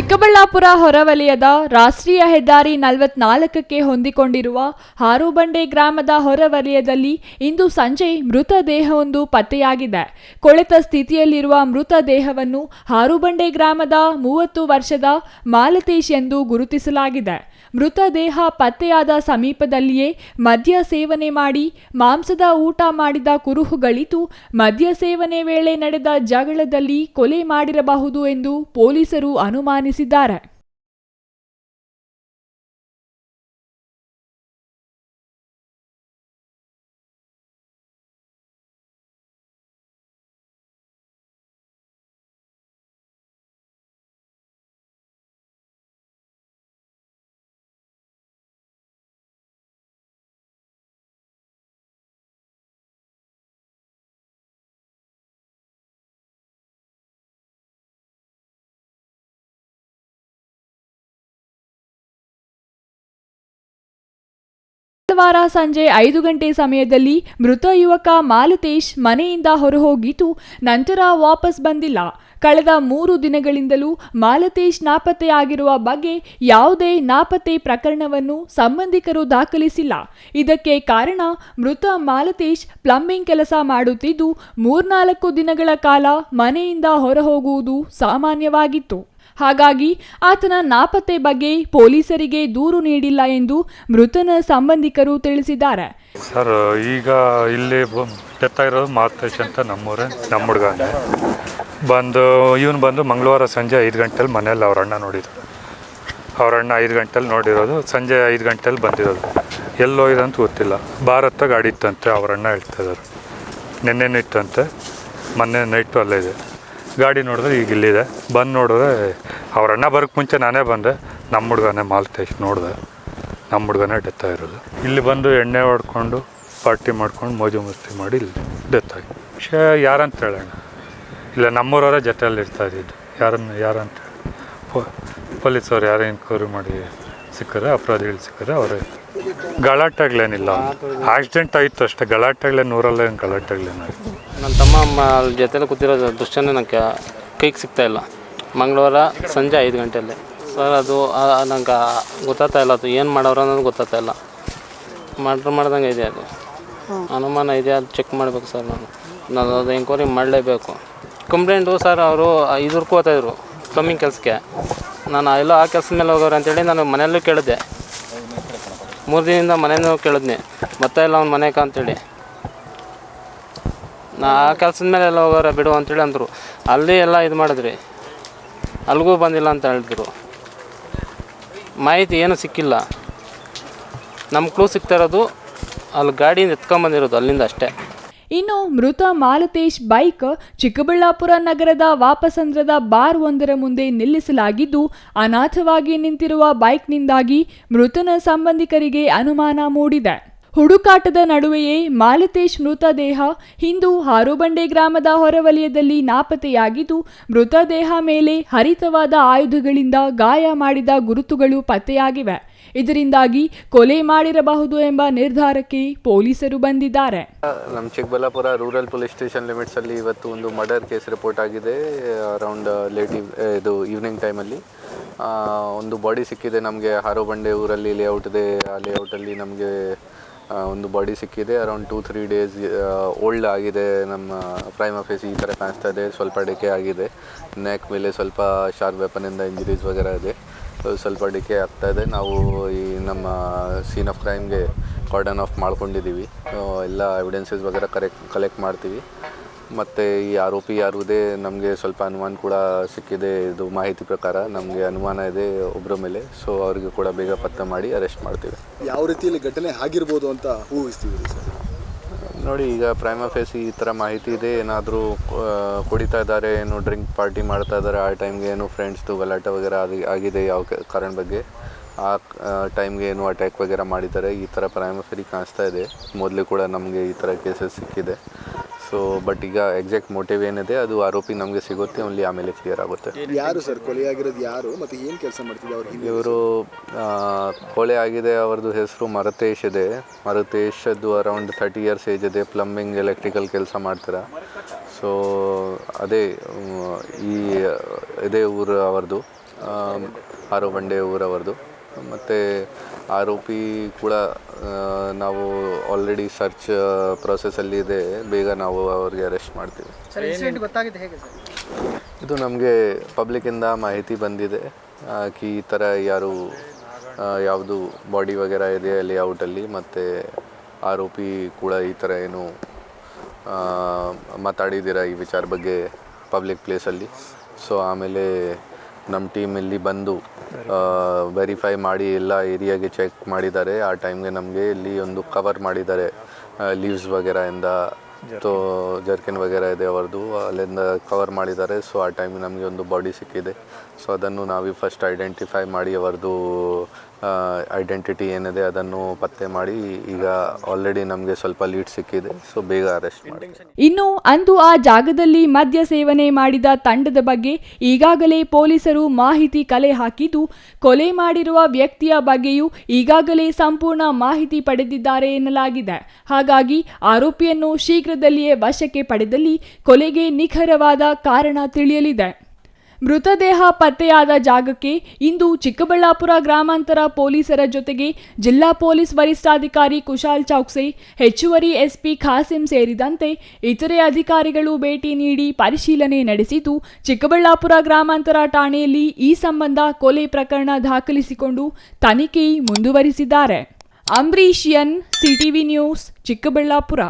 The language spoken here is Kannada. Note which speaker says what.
Speaker 1: ಚಿಕ್ಕಬಳ್ಳಾಪುರ ಹೊರವಲಯದ ರಾಷ್ಟ್ರೀಯ ಹೆದ್ದಾರಿ ನಲವತ್ನಾಲ್ಕಕ್ಕೆ ಹೊಂದಿಕೊಂಡಿರುವ ಹಾರುಬಂಡೆ ಗ್ರಾಮದ ಹೊರವಲಯದಲ್ಲಿ ಇಂದು ಸಂಜೆ ಮೃತದೇಹವೊಂದು ಪತ್ತೆಯಾಗಿದೆ. ಕೊಳೆತ ಸ್ಥಿತಿಯಲ್ಲಿರುವ ಮೃತದೇಹವನ್ನು ಹಾರುಬಂಡೆ ಗ್ರಾಮದ ಮೂವತ್ತು ವರ್ಷದ ಮಾಲತೇಶ್ ಎಂದು ಗುರುತಿಸಲಾಗಿದೆ. ಮೃತದೇಹ ಪತ್ತೆಯಾದ ಸಮೀಪದಲ್ಲಿಯೇ ಮದ್ಯ ಸೇವನೆ ಮಾಡಿ, ಮಾಂಸದ ಊಟ ಮಾಡಿದ ಕುರುಹುಗಳಿತು ಮದ್ಯ ಸೇವನೆ ವೇಳೆ ನಡೆದ ಜಗಳದಲ್ಲಿ ಕೊಲೆ ಮಾಡಿರಬಹುದು ಎಂದು ಪೊಲೀಸರು ಅನುಮಾನಿಸಿದ್ದಾರೆ. ಮಂಗಳವಾರ ಸಂಜೆ ಐದು ಗಂಟೆ ಸಮಯದಲ್ಲಿ ಮೃತ ಯುವಕ ಮಾಲತೇಶ್ ಮನೆಯಿಂದ ಹೊರಹೋಗಿದ್ದು ನಂತರ ವಾಪಸ್ ಬಂದಿಲ್ಲ. ಕಳೆದ ಮೂರು ದಿನಗಳಿಂದಲೂ ಮಾಲತೇಶ್ ನಾಪತ್ತೆಯಾಗಿರುವ ಬಗ್ಗೆ ಯಾವುದೇ ನಾಪತ್ತೆ ಪ್ರಕರಣವನ್ನು ಸಂಬಂಧಿಕರು ದಾಖಲಿಸಿಲ್ಲ. ಇದಕ್ಕೆ ಕಾರಣ ಮೃತ ಮಾಲತೇಶ್ ಪ್ಲಂಬಿಂಗ್ ಕೆಲಸ ಮಾಡುತ್ತಿದ್ದು ಮೂರ್ನಾಲ್ಕು ದಿನಗಳ ಕಾಲ ಮನೆಯಿಂದ ಹೊರಹೋಗುವುದು ಸಾಮಾನ್ಯವಾಗಿತ್ತು. ಹಾಗಾಗಿ ಆತನ ನಾಪತ್ತೆ ಬಗ್ಗೆ ಪೊಲೀಸರಿಗೆ ದೂರು ನೀಡಿಲ್ಲ ಎಂದು ಮೃತನ ಸಂಬಂಧಿಕರು ತಿಳಿಸಿದ್ದಾರೆ.
Speaker 2: ಸರ್, ಈಗ ಇಲ್ಲಿ ಡೆತ್ ಆಗಿರೋದು ಮಾತೇಶ್ ಅಂತ ನಮ್ಮೂರೇ, ನಮ್ಮ ಹುಡುಗನೇ ಬಂದು, ಇವನು ಬಂದು ಮಂಗಳವಾರ ಸಂಜೆ ಐದು ಗಂಟೆಲಿ ಮನೇಲಿ ಅವ್ರ ಅಣ್ಣ ನೋಡಿದ್ರು. ಅವ್ರ ಅಣ್ಣ ಐದು ಗಂಟೆಲಿ ನೋಡಿರೋದು, ಸಂಜೆ ಐದು ಗಂಟೆಲಿ ಬಂದಿರೋದು. ಎಲ್ಲಿ ಹೋಗಿದೆ ಅಂತ ಗೊತ್ತಿಲ್ಲ. ಭಾರತ ಗಾಡಿ ಇತ್ತಂತೆ, ಅವ್ರ ಅಣ್ಣ ಹೇಳ್ತಾ ಇದ್ದಾರೆ ನಿನ್ನೆನೂ ಇತ್ತಂತೆ, ಮೊನ್ನೆ ನೈಟು ಅಲ್ಲೇ ಇದೆ. ಗಾಡಿ ನೋಡಿದ್ರೆ ಈಗ ಇಲ್ಲಿದೆ. ಬಂದು ನೋಡಿದ್ರೆ ಅವ್ರ ಅಣ್ಣ ಬರೋಕ್ಕೆ ಮುಂಚೆ ನಾನೇ ಬಂದೆ. ನಮ್ಮ ಹುಡುಗನೇ ಮಾಲ್ತೇಶ್ ನೋಡಿದೆ. ನಮ್ಮ ಹುಡುಗನೇ ಡೆತ್ ಆಗಿರೋದು. ಇಲ್ಲಿ ಬಂದು ಎಣ್ಣೆ ಹೊಡ್ಕೊಂಡು ಪಾರ್ಟಿ ಮಾಡ್ಕೊಂಡು, ಮೋಜು ಮಸ್ತಿ ಮಾಡಿ ಇಲ್ಲಿ ಡೆತ್ ಆಗಿ. ವಿಷಯ ಯಾರಂತ ಹೇಳೋಣ ಇಲ್ಲ, ನಮ್ಮೂರವರ ಜೊತೆಯಲ್ಲಿ ಇರ್ತಾ ಇದ್ದಿದ್ದು. ಯಾರನ್ನು, ಯಾರಂತ ಪೊಲೀಸ್ ಪೊಲೀಸವ್ರು ಯಾರು ಎನ್ಕ್ವೈರಿ ಮಾಡಿ ಸಿಕ್ಕರೆ ಅಪರಾಧಿಗಳು ಸಿಕ್ಕರೆ ಅವರೇ. ಗಲಾಟೆಗಳೇನಿಲ್ಲ ಆಕ್ಸಿಡೆಂಟ್ ಆಯ್ತು ಅಷ್ಟೇ. ಗಲಾಟೆಗಳೇ ನೂರಲ್ಲ ಏನು ಗಲಾಟೆಗಳೇನಾಗಿತ್ತು
Speaker 3: ನನ್ನ ತಮ್ಮ ಅಮ್ಮ ಅಲ್ಲಿ ಜೊತೆಲಿ ಕೂತಿರೋ ದೃಶ್ಯನೇ ನನಗೆ ಕೈಗೆ ಸಿಗ್ತಾ ಇಲ್ಲ. ಮಂಗಳವಾರ ಸಂಜೆ ಐದು ಗಂಟೆಯಲ್ಲಿ. ಸರ್ ಅದು ನಂಗೆ ಗೊತ್ತಾಗ್ತಾ ಇಲ್ಲ. ಅದು ಏನು ಮಾಡೋರು ಅನ್ನೋದು ಗೊತ್ತಾಗ್ತಾ ಇಲ್ಲ. ಮಾಡ್ರ್ ಮಾಡ್ದಂಗೆ ಇದೆ ಅದು. ಅನುಮಾನ ಇದೆ ಅದು ಚೆಕ್ ಮಾಡಬೇಕು ಸರ್ ನಾನು. ನಾನು ಅದು ಎಂಕ್ವೈರಿ ಮಾಡಲೇಬೇಕು. ಕಂಪ್ಲೇಂಟು ಸರ್ ಅವರು ಇದ್ರಕ್ಕೂ ಕೂತಾಯಿದ್ರು ಪ್ಲಮ್ಮಿಂಗ್ ಕೆಲಸಕ್ಕೆ. ನಾನು ಎಲ್ಲ ಆ ಕೆಲಸದ ಮೇಲೆ ಹೋಗೋರು ಅಂತೇಳಿ ನಾನು ಮನೆಯಲ್ಲೂ ಕೇಳಿದೆ ಮೂರು ದಿನದಿಂದ ಮನೆಯೂ ಕೇಳಿದ್ನಿ, ಮತ್ತೆ ಇಲ್ಲ ಅವ್ನು ಮನೆಗೆ ಅಂತೇಳಿ. ನಾ ಆ ಕೆಲಸದ ಮೇಲೆ ಎಲ್ಲ ಹೋಗೋರ ಬಿಡು ಅಂತೇಳಿ ಅಂದರು. ಅಲ್ಲಿ ಎಲ್ಲ ಇದು ಮಾಡಿದ್ರಿ. ಅಲ್ಲಿಗೂ ಬಂದಿಲ್ಲ ಅಂತ ಹೇಳಿದ್ರು. ಮಾಹಿತಿ ಏನೂ ಸಿಕ್ಕಿಲ್ಲ. ನಮ್ಮ ಕ್ಲೂ ಸಿಗ್ತಾ ಇರೋದು, ಅಲ್ಲಿ ಗಾಡಿಯಿಂದ ಎತ್ಕೊಂಬಂದಿರೋದು ಅಲ್ಲಿಂದ ಅಷ್ಟೇ.
Speaker 1: ಇನ್ನು ಮೃತ ಮಾಲತೇಶ್ ಬೈಕ್ ಚಿಕ್ಕಬಳ್ಳಾಪುರ ನಗರದ ವಾಪಸಂದ್ರದ ಬಾರ್ ಒಂದರ ಮುಂದೆ ನಿಲ್ಲಿಸಲಾಗಿದ್ದು, ಅನಾಥವಾಗಿ ನಿಂತಿರುವ ಬೈಕ್ನಿಂದಾಗಿ ಮೃತನ ಸಂಬಂಧಿಕರಿಗೆ ಅನುಮಾನ ಮೂಡಿದೆ. ಹುಡುಕಾಟದ ನಡುವೆಯೇ ಮಾಲತೇಶ್ ಮೃತದೇಹ ಹಿಂದೂ ಹಾರುಬಂಡೆ ಗ್ರಾಮದ ಹೊರವಲಯದಲ್ಲಿ ನಾಪತ್ತೆಯಾಗಿದ್ದು ಮೃತದೇಹ ಮೇಲೆ ಹರಿತವಾದ ಆಯುಧಗಳಿಂದ ಗಾಯ ಮಾಡಿದ ಗುರುತುಗಳು ಪತ್ತೆಯಾಗಿವೆ. ಇದರಿಂದಾಗಿ ಕೊಲೆ ಮಾಡಿರಬಹುದು ಎಂಬ ನಿರ್ಧಾರಕ್ಕೆ ಪೊಲೀಸರು ಬಂದಿದ್ದಾರೆ.
Speaker 4: ನಮ್ಮ Chikkaballapura rural police station limits ಅಲ್ಲಿ ಇವತ್ತು ಒಂದು ಮರ್ಡರ್ ಕೇಸ್ ರಿಪೋರ್ಟ್ ಆಗಿದೆ, ಅರೌಂಡ್ ಲೇಟ್ ಇದು ಈವ್ನಿಂಗ್ ಟೈಮಲ್ಲಿ ಒಂದು ಬಾಡಿ ಸಿಕ್ಕಿದೆ ನಮಗೆ, ಹಾರೋಬಂಡೆ ಊರಲ್ಲಿ ಲೇಔಟ್ ಇದೆ, ಆ ಲೇಔಟಲ್ಲಿ ನಮಗೆ ಒಂದು ಬಾಡಿ ಸಿಕ್ಕಿದೆ. Around two three days old ಆಗಿದೆ, ನಮ್ಮ ಪ್ರೈಮ್ ಆಫೀಸ್ ಈ ಥರ ಕಾಣಿಸ್ತಾ ಇದೆ, ಸ್ವಲ್ಪ ಡೆಕೆ ಆಗಿದೆ. ನೆಕ್ ಮೇಲೆ ಸ್ವಲ್ಪ ಶಾರ್ಪ್ ವೆಪನಿಂದ ಇಂಜುರೀಸ್ ವಗೇರ ಇದೆ. ಸ್ವಲ್ಪ ಡಿಕೆ ಆಗ್ತಾ ಇದೆ. ನಾವು ಈ ನಮ್ಮ ಸೀನ್ ಆಫ್ ಕ್ರೈಮ್ಗೆ ಕಾರ್ಡನ್ ಆಫ್ ಮಾಡ್ಕೊಂಡಿದ್ದೀವಿ. ಎಲ್ಲ ಎವಿಡೆನ್ಸಸ್ ವಗೇರ ಕರೆಕ್ಟ್ ಕಲೆಕ್ಟ್ ಮಾಡ್ತೀವಿ. ಮತ್ತು ಈ ಆರೋಪಿ ಯಾರುದೇ ನಮಗೆ ಸ್ವಲ್ಪ ಅನುಮಾನ ಕೂಡ ಸಿಕ್ಕಿದೆ. ಇದು ಮಾಹಿತಿ ಪ್ರಕಾರ ನಮಗೆ ಅನುಮಾನ ಇದೆ ಒಬ್ಬರ ಮೇಲೆ. ಸೊ ಅವರಿಗೆ ಕೂಡ ಬೇಗ ಪತ್ತೆ ಮಾಡಿ ಅರೆಸ್ಟ್ ಮಾಡ್ತೀವಿ.
Speaker 5: ಯಾವ ರೀತಿಯಲ್ಲಿ ಘಟನೆ ಆಗಿರ್ಬೋದು ಅಂತ ಊಹಿಸ್ತೀವಿ ಸರ್?
Speaker 4: ನೋಡಿ, ಈಗ ಪ್ರೈಮ್ ಫೇಸ್ ಈ ಥರ ಮಾಹಿತಿ ಇದೆ. ಏನಾದರೂ ಕುಡಿತಾ ಇದ್ದಾರೆ, ಏನು ಡ್ರಿಂಕ್ ಪಾರ್ಟಿ ಮಾಡ್ತಾ ಇದ್ದಾರೆ, ಆ ಟೈಮ್ಗೆ ಏನು ಫ್ರೆಂಡ್ಸ್ದು ಗಲಾಟೆ ವಗೇರ ಆಗಿ, ಆಗಿದೆ ಯಾವ ಕಾರಣ ಬಗ್ಗೆ, ಆ ಟೈಮ್ಗೆ ಏನು ಅಟ್ಯಾಕ್ ವಗೇರ ಮಾಡಿದ್ದಾರೆ, ಈ ಥರ ಪ್ರೈಮ್ ಫೇರಿ ಕಾಣಿಸ್ತಾ ಇದೆ. ಮೊದಲು ಕೂಡ ನಮಗೆ ಈ ಥರ ಕೇಸಸ್ ಸಿಕ್ಕಿದೆ. ಸೊ ಬಟ್ ಈಗ ಎಕ್ಸಾಕ್ಟ್ ಮೋಟಿವ್ ಏನಿದೆ ಅದು ಆರೋಪಿ ನಮಗೆ ಸಿಗುತ್ತೆ ಓನ್ಲಿ ಆಮೇಲೆ ಕ್ಲಿಯರ್ ಆಗುತ್ತೆ.
Speaker 5: ಯಾರು ಸರ್ ಕೊಲೆಯಾಗಿರೋದು ಯಾರು? ಮತ್ತೆ ಏನು ಕೆಲಸ ಮಾಡ್ತಿದ್ದೆ ಅವ್ರ
Speaker 4: ಇವರು ಕೊಲೆ ಆಗಿದೆ ಅವ್ರದ್ದು ಹೆಸರು ಮರತೇಶ್ ಇದೆ. ಮರತೇಶದ್ದು ಅರೌಂಡ್ ಥರ್ಟಿ ಇಯರ್ಸ್ ಏಜ್ ಇದೆ ಪ್ಲಂಬಿಂಗ್ ಎಲೆಕ್ಟ್ರಿಕಲ್ ಕೆಲಸ ಮಾಡ್ತಾರೆ. ಸೊ ಅದೇ ಈ ಇದೇ ಊರು ಅವರದು ಆರು ಬಂಡೆ ಊರವರದು. ಮತ್ತು ಆರೋಪಿ ಕೂಡ ನಾವು ಆಲ್ರೆಡಿ ಸರ್ಚ್ ಪ್ರೊಸೆಸಲ್ಲಿ ಇದೆ. ಬೇಗ ನಾವು ಅವ್ರಿಗೆ ಅರೆಸ್ಟ್ ಮಾಡ್ತೀವಿ. ಇದು ನಮಗೆ ಪಬ್ಲಿಕ್ಕಿಂದ ಮಾಹಿತಿ ಬಂದಿದೆ. ಕಿ ಈ ಥರ ಯಾರು ಯಾವುದು ಬಾಡಿ ವಗೇರ ಇದೆ ಲೇಔಟಲ್ಲಿ ಮತ್ತು ಆರೋಪಿ ಕೂಡ ಈ ಥರ ಏನು ಮಾತಾಡಿದ್ದೀರ ಈ ವಿಚಾರ ಬಗ್ಗೆ ಪಬ್ಲಿಕ್ ಪ್ಲೇಸಲ್ಲಿ ಸೊ ಆಮೇಲೆ ನಮ್ಮ ಟೀಮ್ ಇಲ್ಲಿ ಬಂದು ವೆರಿಫೈ ಮಾಡಿ ಎಲ್ಲ ಏರಿಯಾಗೆ ಚೆಕ್ ಮಾಡಿದ್ದಾರೆ. ಆ ಟೈಮ್ಗೆ ನಮಗೆ ಇಲ್ಲಿ ಒಂದು ಕವರ್ ಮಾಡಿದ್ದಾರೆ. ಲೀವ್ಸ್ ವಗೇರೆಯಿಂದ ತೋ ಜರ್ಕಿನ್ ವಗೇರ ಇದೆ ಅವ್ರದ್ದು ಅಲ್ಲಿಂದ ಕವರ್ ಮಾಡಿದ್ದಾರೆ. ಸೊ ಆ ಟೈಮ್ಗೆ ನಮಗೆ ಒಂದು ಬಾಡಿ ಸಿಕ್ಕಿದೆ. ಸೊ ಅದನ್ನು ನಾವು ಫಸ್ಟ್ ಐಡೆಂಟಿಫೈ ಮಾಡಿ ಅವರದು ಐಡೆಂಟಿಟಿ ಏನಿದೆ ಅದನ್ನು ಪತ್ತೆ ಮಾಡಿ ಈಗ ಆಲ್ರೆಡಿ ನಮಗೆ ಸ್ವಲ್ಪ ಲೀಡ್ ಸಿಕ್ಕಿದೆ. ಸೊ ಬೇಗ ಅರೆಸ್ಟ್ ಮಾಡಿ
Speaker 1: ಇನ್ನು ಅಂದು ಆ ಜಾಗದಲ್ಲಿ ಮದ್ಯ ಸೇವನೆ ಮಾಡಿದ ತಂಡದ ಬಗ್ಗೆ ಈಗಾಗಲೇ ಪೊಲೀಸರು ಮಾಹಿತಿ ಕಲೆ ಹಾಕಿದ್ದು, ಕೊಲೆ ಮಾಡಿರುವ ವ್ಯಕ್ತಿಯ ಬಗ್ಗೆಯೂ ಈಗಾಗಲೇ ಸಂಪೂರ್ಣ ಮಾಹಿತಿ ಪಡೆದಿದ್ದಾರೆ ಎನ್ನಲಾಗಿದೆ. ಹಾಗಾಗಿ ಆರೋಪಿಯನ್ನು ಶೀಘ್ರದಲ್ಲಿಯೇ ವಶಕ್ಕೆ ಪಡೆದಲ್ಲಿ ಕೊಲೆಗೆ ನಿಖರವಾದ ಕಾರಣ ತಿಳಿಯಲಿದೆ. ಮೃತದೇಹ ಪತ್ತೆಯಾದ ಜಾಗಕ್ಕೆ ಇಂದು ಚಿಕ್ಕಬಳ್ಳಾಪುರ ಗ್ರಾಮಾಂತರ ಪೊಲೀಸರ ಜೊತೆಗೆ ಜಿಲ್ಲಾ ಪೊಲೀಸ್ ವರಿಷ್ಠಾಧಿಕಾರಿ ಕುಶಾಲ್ ಚೌಕ್ಸೆ, ಹೆಚ್ಚುವರಿ ಎಸ್ಪಿ ಖಾಸಿಂ ಸೇರಿದಂತೆ ಇತರೆ ಅಧಿಕಾರಿಗಳು ಭೇಟಿ ನೀಡಿ ಪರಿಶೀಲನೆ ನಡೆಸಿದ್ದು, ಚಿಕ್ಕಬಳ್ಳಾಪುರ ಗ್ರಾಮಾಂತರ ಠಾಣೆಯಲ್ಲಿ ಈ ಸಂಬಂಧ ಕೊಲೆ ಪ್ರಕರಣ ದಾಖಲಿಸಿಕೊಂಡು ತನಿಖೆ ಮುಂದುವರಿಸಿದ್ದಾರೆ. Ambarish N, CTV news, Chikkaballapura.